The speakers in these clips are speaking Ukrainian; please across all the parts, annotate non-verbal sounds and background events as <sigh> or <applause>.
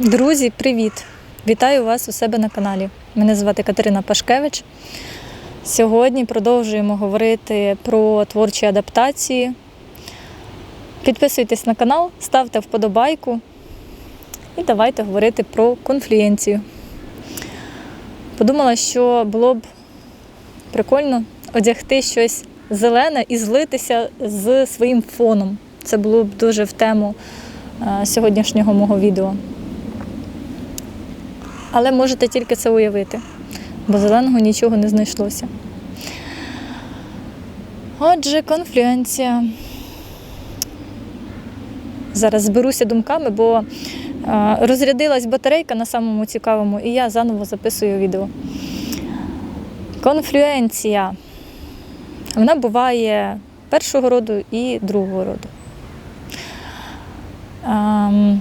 Друзі, привіт! Вітаю вас у себе на каналі. Мене звати Катерина Пашкевич. Сьогодні продовжуємо говорити про творчі адаптації. Підписуйтесь на канал, ставте вподобайку і давайте говорити про конфлюенцію. Подумала, що було б прикольно одягти щось зелене і злитися з своїм фоном. Це було б дуже в тему е, сьогоднішнього мого відео. Але можете тільки це уявити, бо зеленого нічого не знайшлося. Отже, конфлюенція. Зараз зберуся думками, бо е, розрядилась батарейка на самому цікавому, і я заново записую відео. Конфлюенція. Вона буває першого роду і другого роду. Ем,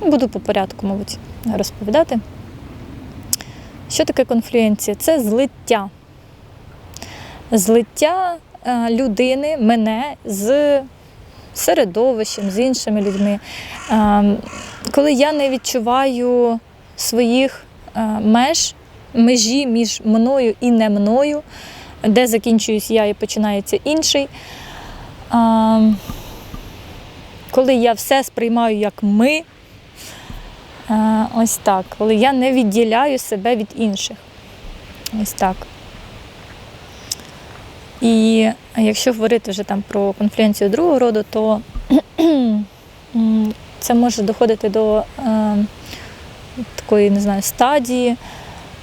Буду по порядку, мабуть, розповідати. Що таке конфлюенція? Це злиття. Злиття е, людини, мене з середовищем, з іншими людьми. Ем, Коли я не відчуваю своїх е, меж, межі між мною і не мною, де закінчуюсь я і починається інший. Коли я все сприймаю як ми, Е, Ось так, коли я не відділяю себе від інших. Ось так. І якщо говорити вже там про конфлюенцію другого роду, то <clears throat> це може доходити до е, такої, не знаю, стадії,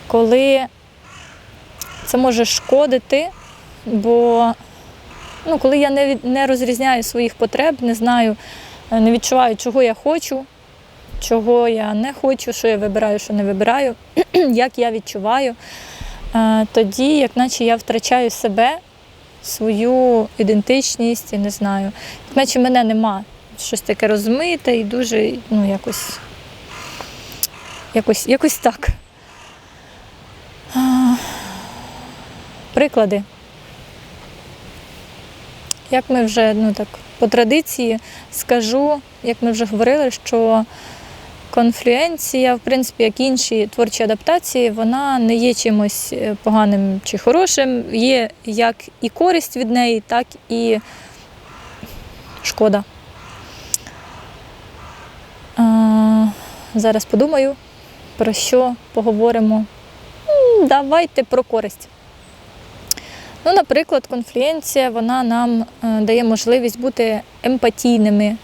коли це може шкодити, бо ну, коли я не, не розрізняю своїх потреб, не знаю, е, не відчуваю, чого я хочу, чого я не хочу, що я вибираю, що не вибираю, <clears throat> як я відчуваю, е, тоді, як наче я втрачаю себе, свою ідентичність, я не знаю, як наче мене нема. Щось таке розмите і дуже, ну, якось, якось, якось так. Приклади. Як ми вже ну, так, по традиції скажу, як ми вже говорили, що конфлюенція, в принципі, як інші творчі адаптації, вона не є чимось е, поганим чи хорошим. Є як і користь від неї, так і шкода. А, зараз подумаю, про що поговоримо. Давайте про користь. Ну, наприклад, конфлюенція вона нам е, дає можливість бути емпатійними,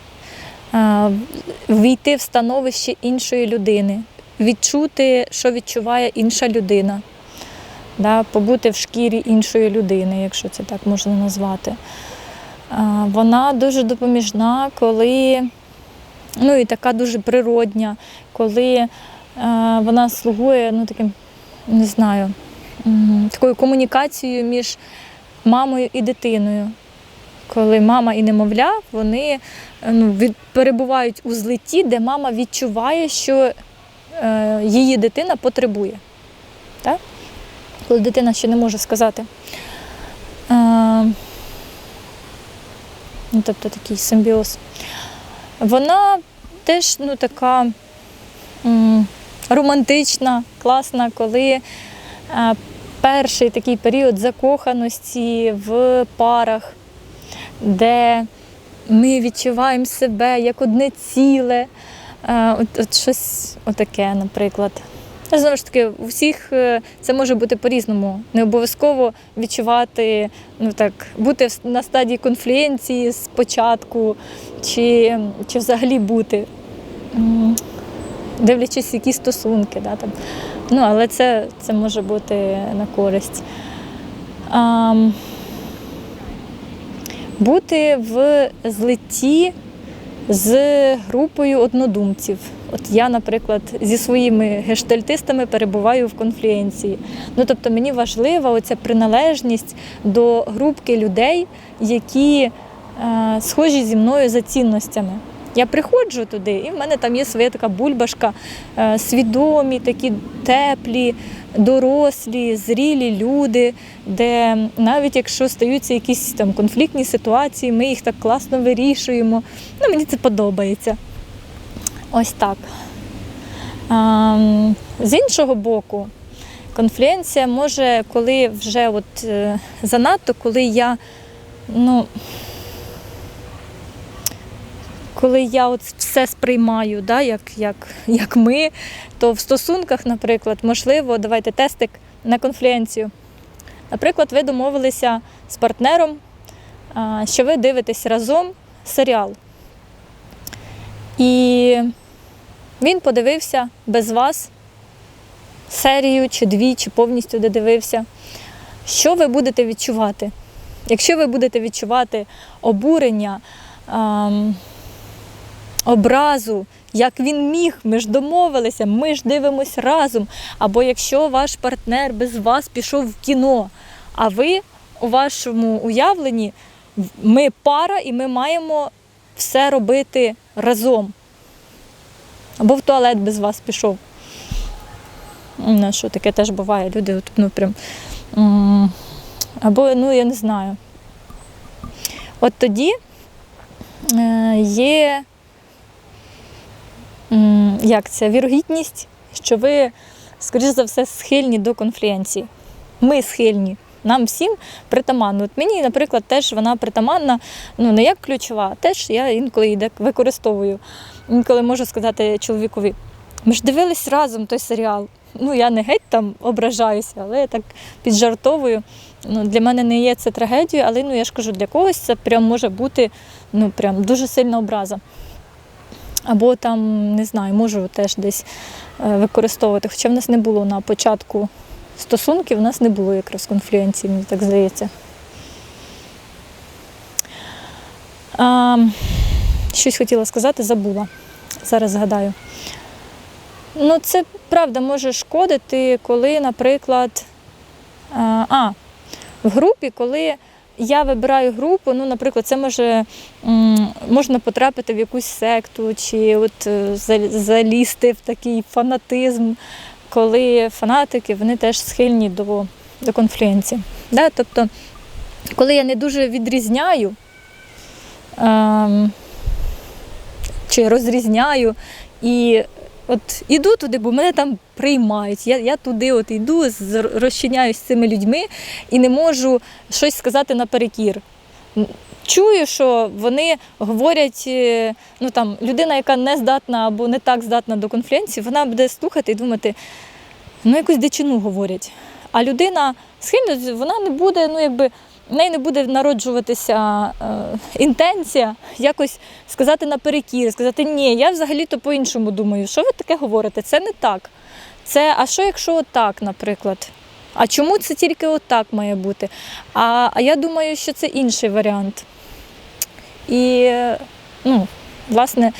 війти в становище іншої людини, відчути, що відчуває інша людина, да, побути в шкірі іншої людини, якщо це так можна назвати. Е, Вона дуже допоміжна, коли ну і така дуже природня, коли е, вона слугує ну, таким, не знаю, такою комунікацією між мамою і дитиною. Коли мама і немовля, вони е, ну, від, перебувають у злитті, де мама відчуває, що е, її дитина потребує. Так? Коли дитина ще не може сказати. Е, ну, тобто такий симбіоз. Вона теж ну, така м, романтична, класна, коли е, перший такий період закоханості в парах, де ми відчуваємо себе як одне ціле. Е, От, от щось отаке, наприклад. Знову ж таки, у всіх е, це може бути по-різному. Не обов'язково відчувати, ну так, бути на стадії конфлюенції спочатку, чи, чи взагалі бути, дивлячись, які стосунки. Да, там. Ну, але це, це може бути на користь. Бути в злитті з групою однодумців. От я, наприклад, зі своїми гештальтистами перебуваю в конфлюенції. Ну, тобто мені важлива оця приналежність до групки людей, які е, схожі зі мною за цінностями. Я приходжу туди, і в мене там є своя така бульбашка, е, свідомі, такі теплі, дорослі, зрілі люди, де навіть якщо стаються якісь там конфліктні ситуації, ми їх так класно вирішуємо. Ну, мені це подобається. Ось так. З іншого боку, конфлюенція може, коли вже от, е, занадто, коли я, ну, коли я от все сприймаю, да, як, як, як ми, то в стосунках, наприклад, можливо, давайте тестик на конфлюенцію. Наприклад, ви домовилися з партнером, що ви дивитесь разом серіал. І він подивився без вас серію чи дві, чи повністю додивився. Що ви будете відчувати? Якщо ви будете відчувати обурення, образу, як він міг, ми ж домовилися, ми ж дивимось разом. Або якщо ваш партнер без вас пішов в кіно, а ви у вашому уявленні ми пара і ми маємо все робити разом. Або в туалет без вас пішов. Ну, що таке теж буває. Люди ну, прям. Або, ну, я не знаю. От тоді е, є як це, вірогідність, що ви, скоріш за все, схильні до конфлюенції. Ми схильні. Нам всім притаманно. От мені, наприклад, теж вона притаманна, ну не як ключова, теж я інколи її використовую. Інколи можу сказати чоловікові, ми ж дивились разом той серіал. Ну, я не геть там ображаюся, але я так піджартовую. Ну, для мене не є це трагедією, але ну, я ж кажу, для когось це прям може бути ну, прям дуже сильна образа. Або там, не знаю, можу теж десь е, використовувати. Хоча в нас не було на початку стосунків, у нас не було якраз конфлюенції, мені так здається. А, щось хотіла сказати, забула. Зараз згадаю. Ну, це правда може шкодити, коли, наприклад, а, а в групі, коли я вибираю групу, ну, наприклад, це може можна потрапити в якусь секту, чи от е, залізти в такий фанатизм, коли фанатики вони теж схильні до, до конфлюенції. Да? Тобто, коли я не дуже відрізняю ем, чи розрізняю і от іду туди, бо мене там приймають. Я, я туди от йду, розчиняюсь з цими людьми і не можу щось сказати наперекір. Чую, що вони говорять, е, ну там людина, яка не здатна або не так здатна до конфлюенції, вона буде слухати і думати, ну якусь дичину говорять. А людина схильна, вона не буде, ну якби в неї не буде народжуватися е, інтенція якось сказати наперекір, сказати, ні, я взагалі-то по-іншому думаю. Що ви таке говорите? Це не так. Це, а що якщо отак, наприклад? А чому це тільки отак має бути? А, а я думаю, що це інший варіант. І, ну, власне,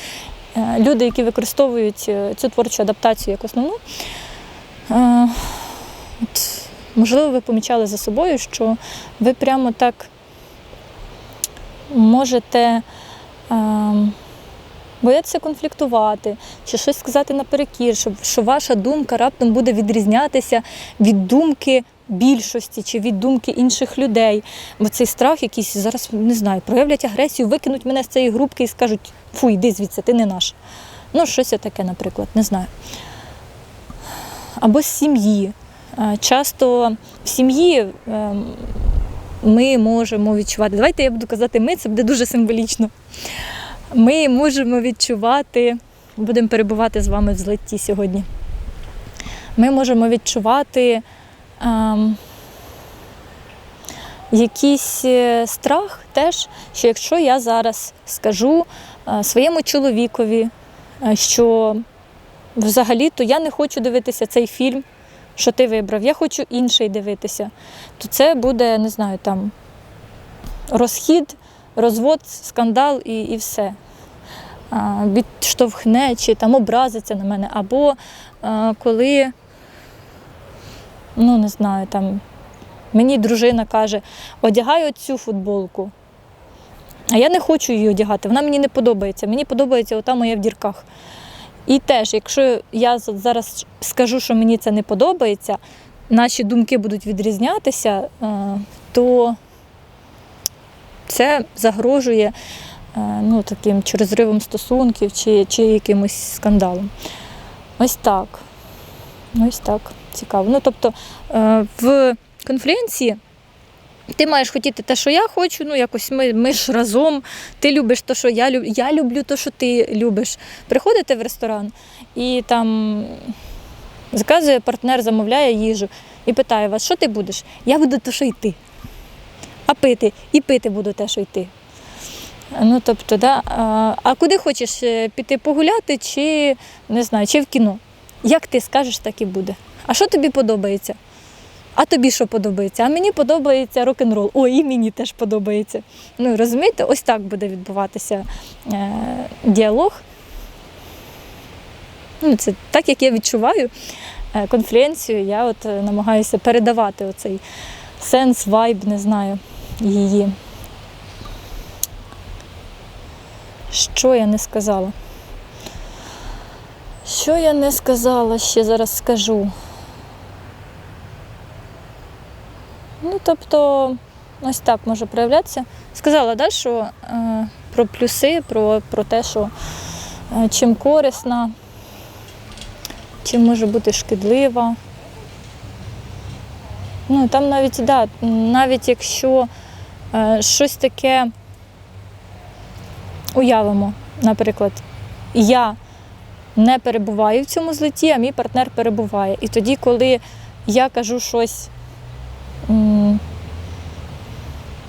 е, люди, які використовують е, цю творчу адаптацію як основну, е, от, можливо, ви помічали за собою, що ви прямо так можете боятися конфліктувати, чи щось сказати наперекір, щоб що ваша думка раптом буде відрізнятися від думки більшості чи від думки інших людей. Бо цей страх якийсь зараз не знаю, проявлять агресію, викинуть мене з цієї групки і скажуть: фу, йди звідси, ти не наш. Ну, щось таке, наприклад, не знаю. Або з сім'ї. Е, Часто в сім'ї ем, ми можемо відчувати. Давайте я буду казати ми, це буде дуже символічно. Ми можемо відчувати, будемо перебувати з вами в злитті сьогодні. Ми можемо відчувати якийсь е, страх теж, що якщо я зараз скажу е, своєму чоловікові, е, що взагалі-то я не хочу дивитися цей фільм, що ти вибрав, я хочу інший дивитися, то це буде, не знаю, там розхід, розвод, скандал і, і все. Відштовхне чи там образиться на мене. Або коли, ну не знаю, там мені дружина каже, одягай оцю футболку. А я не хочу її одягати, вона мені не подобається. Мені подобається ота моя в дірках. І теж, якщо я зараз скажу, що мені це не подобається, наші думки будуть відрізнятися, е, то це загрожує е, ну, таким чи розривом стосунків, чи, чи якимось скандалом. Ось так. Ось так. Цікаво. Ну, тобто е, в конференції ти маєш хотіти те, що я хочу, ну якось ми, ми ж разом. Ти любиш те, що я люблю, я люблю те, що ти любиш. Приходите в ресторан і там заказує партнер, замовляє їжу і питає вас, що ти будеш? Я буду те, що й ти. А пити, і пити буду те, що й ти. Ну, тобто, да. а, а куди хочеш е, піти погуляти, чи не знаю, чи в кіно? Як ти скажеш, так і буде. А що тобі подобається? А тобі що подобається? А мені подобається рок-н-рол. О, і мені теж подобається. Ну, розумієте, ось так буде відбуватися е, діалог. Ну, це так, як я відчуваю е, конференцію, я от е, намагаюся передавати оцей сенс, вайб, не знаю, її. Що я не сказала? Що я не сказала, ще зараз скажу. Ну, тобто, ось так може проявлятися. Сказала, да, що е, про плюси, про, про те, що е, чим корисна, чим може бути шкідлива. Ну, там навіть, да, навіть якщо е, щось таке уявимо, наприклад, я не перебуваю в цьому злеті, а мій партнер перебуває. І тоді, коли я кажу щось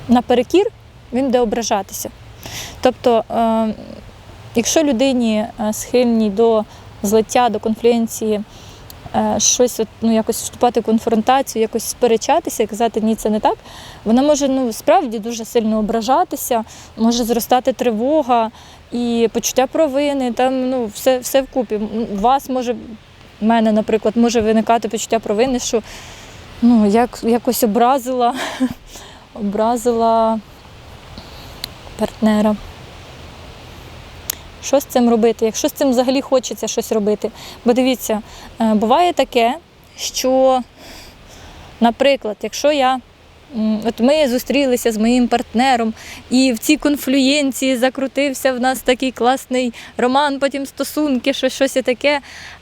наперекір, він буде ображатися. Тобто, е, якщо людині е, схильні до злиття, до конференції, е, щось ну, якось вступати в конфронтацію, якось сперечатися і казати ні, це не так, вона може ну, справді дуже сильно ображатися, може зростати тривога і почуття провини, там ну, все, все вкупі. У вас може, в мене, наприклад, може виникати почуття провини, що ну, як, якось образила, <laughs> образила партнера. Що з цим робити? Якщо з цим взагалі хочеться щось робити. Бо дивіться, е, буває таке, що, наприклад, якщо я. От ми зустрілися з моїм партнером, і в цій конфлюєнції закрутився в нас такий класний роман, потім стосунки, щось, щось таке.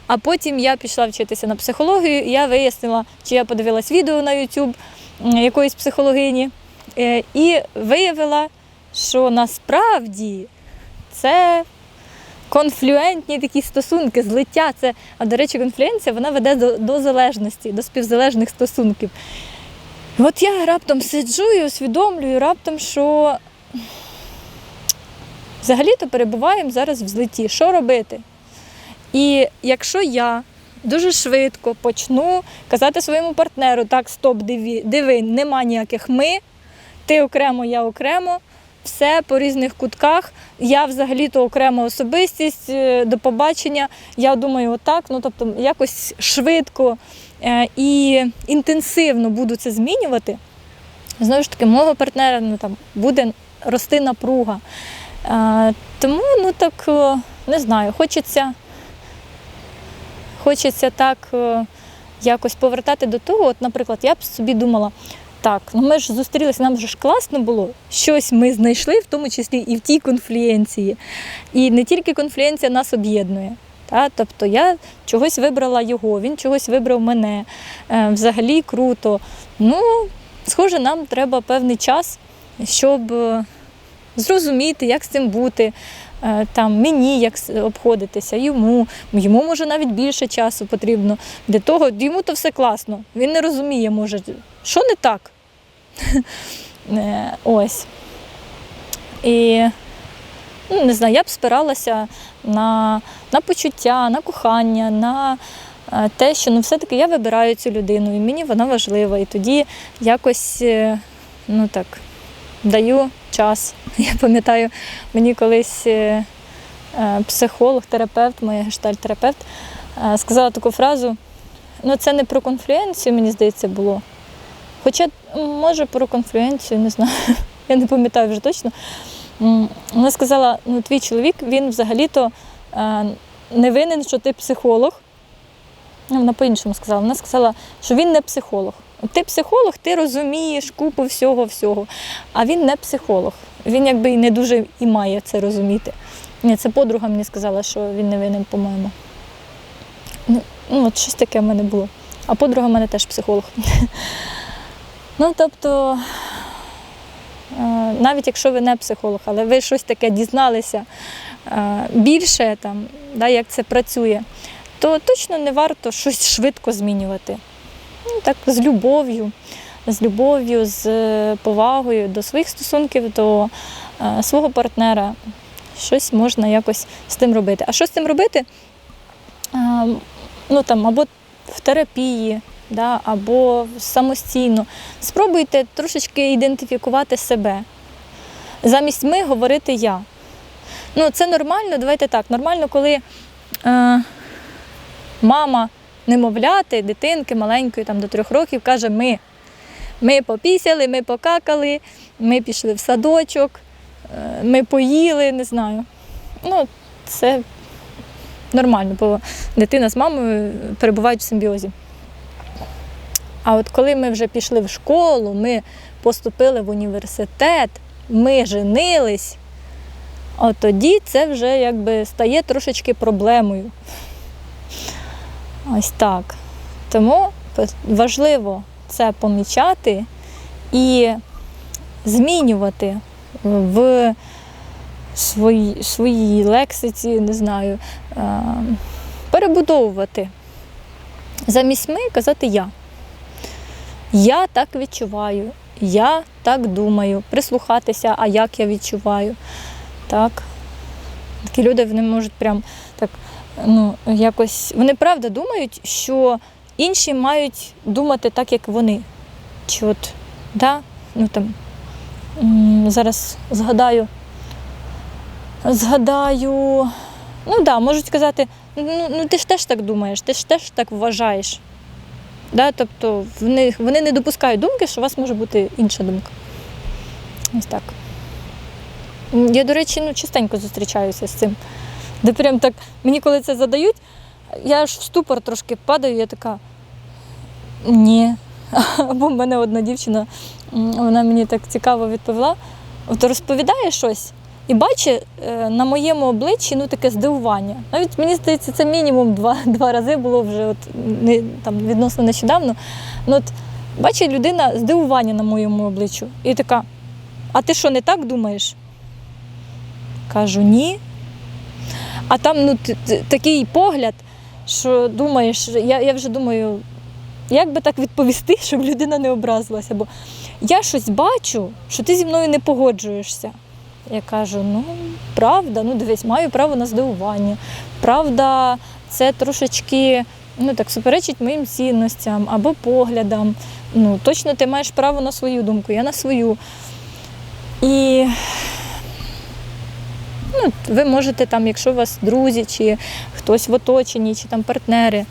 А потім я пішла вчитися на психологію, і я вияснила, чи я подивилась відео на YouTube якоїсь психологині, е, і виявила, що насправді це конфлюентні такі стосунки, злиття. Це, а до речі, конфлюенція вона веде до, до залежності, до співзалежних стосунків. От я раптом сиджу і усвідомлюю раптом, що взагалі-то перебуваємо зараз в злиті. Що робити? І якщо я дуже швидко почну казати своєму партнеру, так, стоп, диви, диви, нема ніяких ми, ти окремо, я окремо, все по різних кутках. Я взагалі-то окрема особистість, е, до побачення. Я думаю, отак. Ну, тобто, якось швидко е, і інтенсивно буду це змінювати. Знову ж таки, мого партнера ну, там, буде рости напруга. Е, Тому, ну так, не знаю, хочеться, хочеться так якось повертати до того. От, наприклад, я б собі думала, так, ну ми ж зустрілися, нам ж класно було. Щось ми знайшли, в тому числі і в тій конфлюенції. І не тільки конфлюенція нас об'єднує. Та? Тобто я чогось вибрала його, він чогось вибрав мене. Е, взагалі круто. Ну, схоже, нам треба певний час, щоб е, зрозуміти, як з цим бути. Е, Там мені як обходитися, йому, йому може навіть більше часу потрібно для того. Йому то все класно. Він не розуміє, може, що не так. <laughs> Е, Ось. І ну, не знаю, я б спиралася на, на почуття, на кохання, на е, те, що ну, все-таки я вибираю цю людину, і мені вона важлива. І тоді якось е, ну, так, даю час. <laughs> Я пам'ятаю, мені колись психолог, терапевт, моя гештальт-терапевт, сказала таку фразу: ну, це не про конфлюенцію, мені здається, було. Хоча, може, про конфлюенцію, не знаю, <laughs> я не пам'ятаю вже точно. Вона сказала: ну, твій чоловік, він взагалі-то е, не винен, що ти психолог. Ну, Вона по-іншому сказала. Вона сказала, що він не психолог. Ти психолог, ти розумієш купу всього-всього. А він не психолог. Він якби і не дуже і має це розуміти. Ні, це подруга мені сказала, що він не винен, по-моєму. Ну, от щось таке в мене було. А подруга в мене теж психолог. <laughs> Ну, тобто, е, навіть якщо ви не психолог, але ви щось таке дізналися е, більше, там, да, як це працює, то точно не варто щось швидко змінювати. Ну, так, з любов'ю, з любов'ю, з е, повагою до своїх стосунків, до свого партнера. Щось можна якось з тим робити. А що з цим робити? Е, ну, там, або в терапії, да, або самостійно. Спробуйте трошечки ідентифікувати себе. Замість ми говорити я. Ну, це нормально, давайте так. Нормально, коли е, мама немовляти, дитинки маленької там, до трьох років каже ми. Ми попісяли, ми покакали, ми пішли в садочок, е, ми поїли, не знаю. Ну, це нормально, бо дитина з мамою перебувають в симбіозі. А от коли ми вже пішли в школу, ми поступили в університет, ми женились, от тоді це вже якби стає трошечки проблемою. Ось так. Тому важливо це помічати і змінювати в своїй, своїй лексиці, не знаю, е, перебудовувати. Замість ми казати я. Я так відчуваю, я так думаю, прислухатися, а як я відчуваю. Так. Такі люди вони можуть прям так, ну, якось. Вони правда думають, що інші мають думати так, як вони. Чи от, да, ну там, зараз згадаю, згадаю, ну да, можуть сказати, ну, ну ти ж теж так думаєш, ти ж теж так вважаєш. Да? Тобто вони, вони не допускають думки, що у вас може бути інша думка. Ось так. Я, до речі, ну, частенько зустрічаюся з цим. Де прям так, мені коли це задають, я аж в ступор трошки падаю, я така. Ні. <laughs> Або в мене одна дівчина, вона мені так цікаво відповіла. От розповідає щось і бачить е, на моєму обличчі ну, таке здивування. Навіть мені здається, це мінімум два, <laughs> два рази було вже от, не, там, відносно нещодавно. Ну, от, бачить людина здивування на моєму обличчю. І така: а ти що, не так думаєш? Кажу, ні. А там ну, такий погляд, що думаєш, я, я вже думаю, як би так відповісти, <laughs> щоб людина не образилася. Бо я щось бачу, що ти зі мною не погоджуєшся. Я кажу, ну, правда, ну дивись, маю право на здивування. Правда, це трошечки ну, так, суперечить моїм цінностям або поглядам. Ну, точно ти маєш право на свою думку, я на свою. І ну, ви можете там, якщо у вас друзі, чи хтось в оточенні, чи там партнери.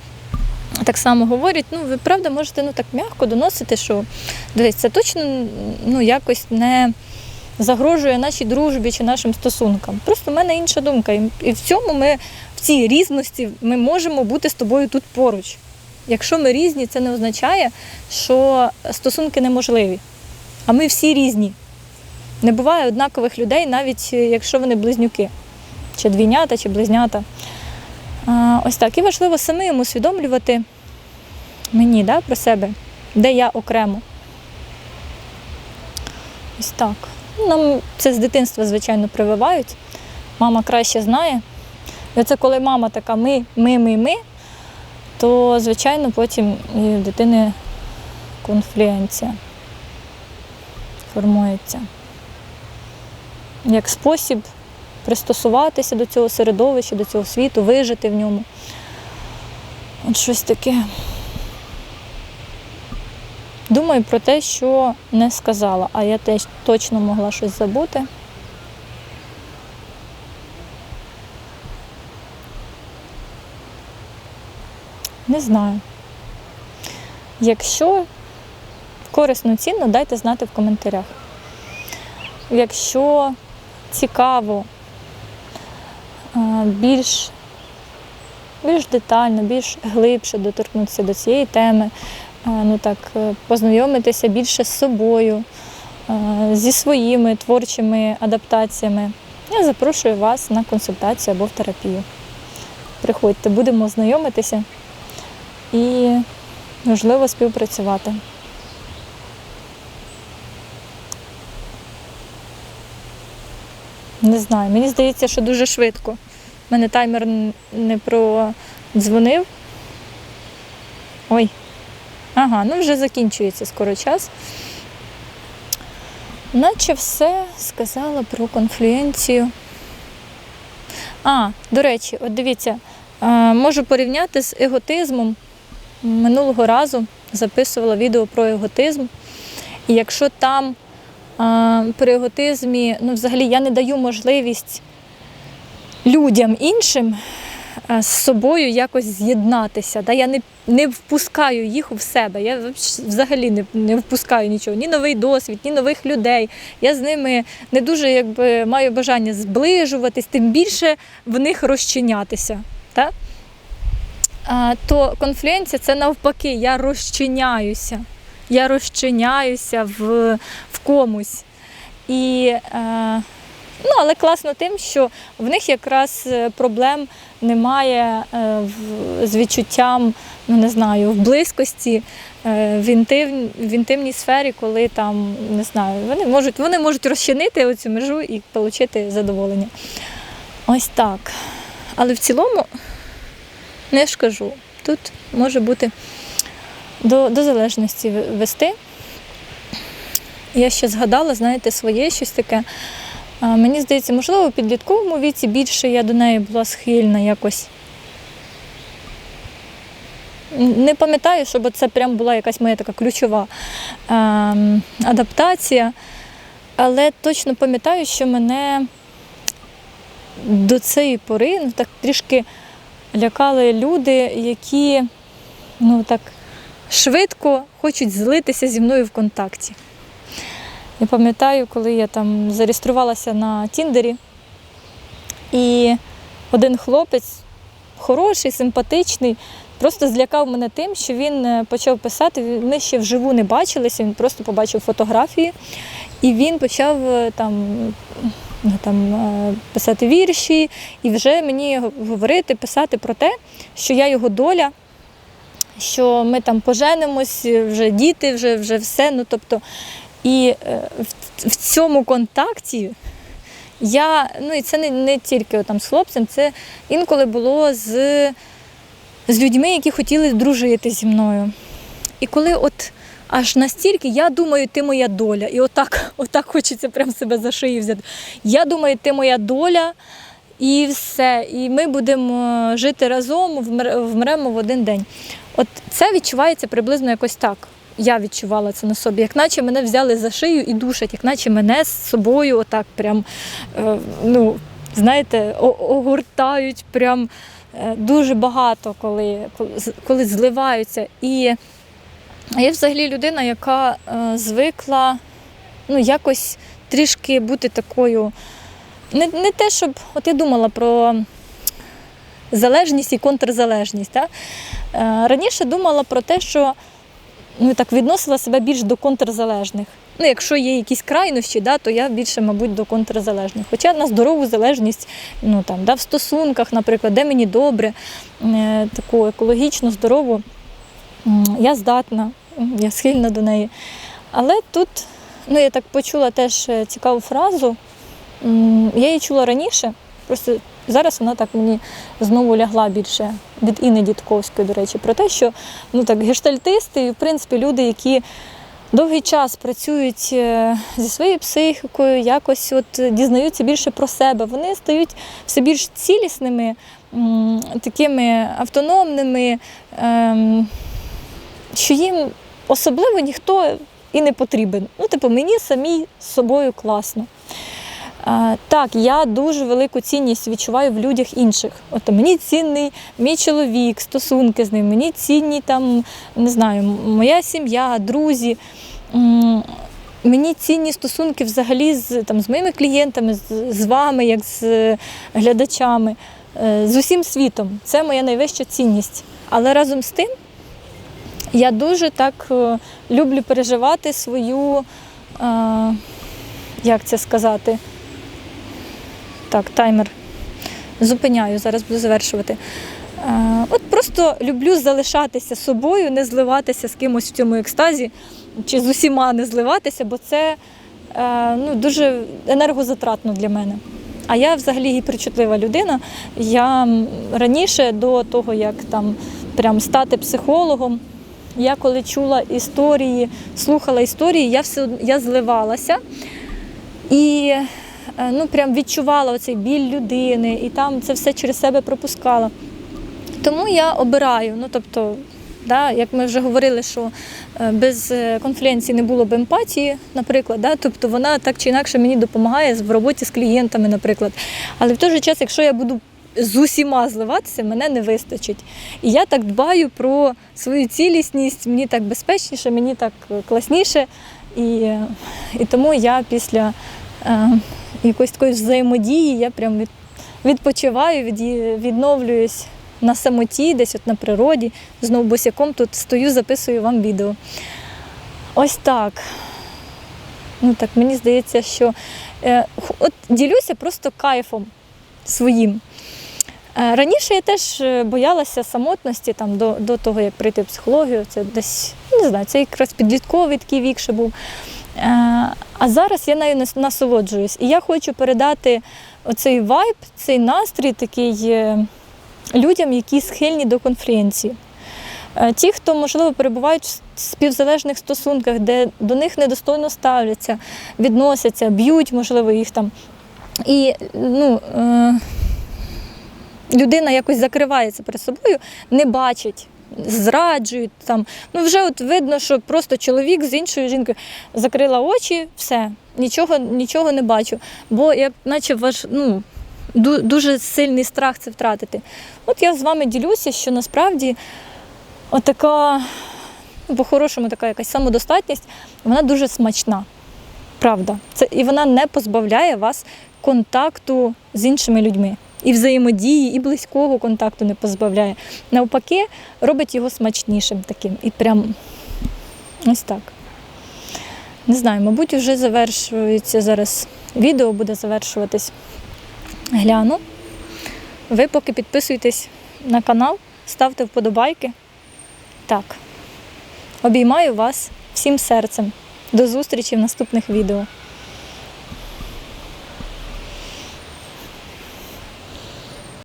Так само говорять, ну ви правда можете ну так м'яко доносити, що дивись, це точно ну, якось не загрожує нашій дружбі чи нашим стосункам. Просто в мене інша думка. І- в цьому ми, в цій різності, ми можемо бути з тобою тут поруч. Якщо ми різні, це не означає, що стосунки неможливі. А ми всі різні. Не буває однакових людей, навіть е, якщо вони близнюки, чи двійнята, чи близнята. Ось так. І важливо самим усвідомлювати мені да, про себе, де я окремо. Ось так. Нам це з дитинства, звичайно, прививають. Мама краще знає. І оце коли мама така ми, ми, ми, ми, то, звичайно, потім і в дитини конфлюенція формується. Як спосіб пристосуватися до цього середовища, до цього світу, вижити в ньому. От щось таке. Думаю про те, що не сказала, а я теж точно могла щось забути. Не знаю. Якщо корисно цінно, дайте знати в коментарях. Якщо цікаво, е, більш, більш детально, більш глибше доторкнутися до цієї теми, ну так, е, познайомитися більше з собою, е, зі своїми творчими адаптаціями, я запрошую вас на консультацію або в терапію. Приходьте, будемо знайомитися. і, можливо, співпрацювати. Не знаю, мені здається, що дуже швидко. У мене таймер не продзвонив. Ой. Ага, ну вже закінчується скоро час. Наче все сказала про конфлюенцію. А, до речі, от дивіться, е, можу порівняти з еготизмом. Минулого разу записувала відео про еготизм. І якщо там при еготизмі, ну, взагалі, я не даю можливість людям іншим з собою якось з'єднатися. Да? Я не, не впускаю їх в себе. Я взагалі- не, не впускаю нічого, ні новий досвід, ні нових людей. Я з ними не дуже якби, маю бажання зближуватись, тим більше в них розчинятися. Так? А, то конфлюенція це навпаки, я розчиняюся. Я розчиняюся в, в комусь. І, е, ну, але класно тим, що в них якраз е, проблем немає е, з відчуттям, ну не знаю, в близькості, е, в, інтим, в інтимній сфері, коли там, не знаю, вони можуть, вони можуть розчинити оцю межу і отримати задоволення. Ось так. Але в цілому не ж кажу, тут може бути до, до залежності вести. Я ще згадала, знаєте, своє щось таке. Мені здається, можливо, у підлітковому віці більше я до неї була схильна якось. Не пам'ятаю, щоб це прям була якась моя така ключова ем, адаптація, але точно пам'ятаю, що мене до цієї пори ну, так трішки лякали люди, які ну, так, швидко хочуть злитися зі мною в контакті. Я пам'ятаю, коли я там зареєструвалася на Тіндері, і один хлопець, хороший, симпатичний, просто злякав мене тим, що він е, почав писати. Ми ще вживу не бачилися, він просто побачив фотографії, і він почав е, там, ну, там, е, писати вірші, і вже мені говорити, писати про те, що я його доля що ми там поженимось, вже діти, вже, вже все. Ну, тобто, і е, в, цьому контакті я, ну і це не, не тільки там з хлопцем, це інколи було з, з людьми, які хотіли дружити зі мною. І коли от аж настільки, я думаю, ти моя доля. І отак, отак хочеться прям себе за шиї взяти. Я думаю, ти моя доля. І все. І ми будемо жити разом, вмремо в один день. От це відчувається приблизно якось так. Я відчувала це на собі, як наче мене взяли за шию і душать, як наче мене з собою отак прям, е, ну, знаєте, огортають прям е, дуже багато, коли, коли, зливаються. І я взагалі людина, яка е, звикла ну, якось трішки бути такою. Не, не те, щоб от я думала про залежність і контрзалежність. Та? Раніше думала про те, що ну, так, відносила себе більш до контрзалежних. Ну, якщо є якісь крайнощі, да, то я більше, мабуть, до контрзалежних. Хоча на здорову залежність ну, там, да, в стосунках, наприклад, де мені добре, е, таку екологічну, здорову, я здатна, я схильна до неї. Але тут ну, я так почула теж е, цікаву фразу. Я її чула раніше, просто зараз вона так мені знову лягла більше від Інни Дідковської, до речі, про те, що ну так гештальтисти, і в принципі люди, які довгий час працюють е, зі своєю психікою, якось от дізнаються більше про себе, вони стають все більш цілісними, такими автономними, ем, що їм особливо ніхто і не потрібен. Ну, типу, мені самій з собою класно. Так, я дуже велику цінність відчуваю в людях інших. От мені цінний мій чоловік, стосунки з ним, мені цінні там, не знаю, моя сім'я, друзі. Мені цінні стосунки взагалі з, там, з моїми клієнтами, з, з вами, як з е, глядачами, е, з усім світом. Це моя найвища цінність. Але разом з тим я дуже так е, люблю переживати свою, як це сказати, так, таймер зупиняю, зараз буду завершувати. Е, От просто люблю залишатися собою, не зливатися з кимось в цьому екстазі, чи з усіма не зливатися, бо це е, ну, дуже енергозатратно для мене. А я взагалі гіперчутлива людина. Я раніше до того, як там прям стати психологом, я коли чула історії, слухала історії, я все я зливалася і ну, прям відчувала оцей біль людини, і там це все через себе пропускала. Тому я обираю. Ну, тобто, да, як ми вже говорили, що е, без е, конференції не було б емпатії, наприклад, да, тобто вона так чи інакше мені допомагає в роботі з клієнтами, наприклад. Але в той же час, якщо я буду з усіма зливатися, мене не вистачить. І я так дбаю про свою цілісність, мені так безпечніше, мені так е, класніше. І, е, і тому я після е, якоїсь такої взаємодії я прям від, відпочиваю, від, відновлююсь на самоті, десь от на природі, знову босяком тут стою, записую вам відео. Ось так. Ну так, мені здається, що е, от ділюся просто кайфом своїм. Е, Раніше я теж е, боялася самотності там, до, до того, як прийти в психологію. Це десь, не знаю, це якраз підлітковий такий вік ще був. Е, А зараз я нею насолоджуюсь. І я хочу передати оцей вайб, цей настрій такий е, людям, які схильні до конференції. Е, Ті, хто, можливо, перебувають в співзалежних стосунках, де до них недостойно ставляться, відносяться, б'ють, можливо, їх там. І ну, е, людина якось закривається перед собою, не бачить, зраджують там. Ну, вже от видно, що просто чоловік з іншою жінкою закрила очі, все, нічого, нічого не бачу. Бо як наче ваш, ну, дуже сильний страх це втратити. От я з вами ділюся, що насправді отака, ну, по-хорошому, така якась самодостатність, вона дуже смачна. Правда. Це, і вона не позбавляє вас контакту з іншими людьми. І взаємодії, і близького контакту не позбавляє. Навпаки, робить його смачнішим таким. І прям ось так. Не знаю, мабуть, вже завершується зараз відео, буде завершуватись. Гляну. Ви поки підписуйтесь на канал, ставте вподобайки. Так. Обіймаю вас всім серцем. До зустрічі в наступних відео.